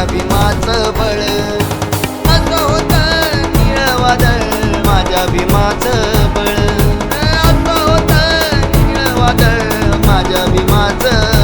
माझ्या भीमाचं बळ. असं होत निळवादळ माझ्या भीमाचं बळ. असं होत निळवादळ माझ्या भीमाचं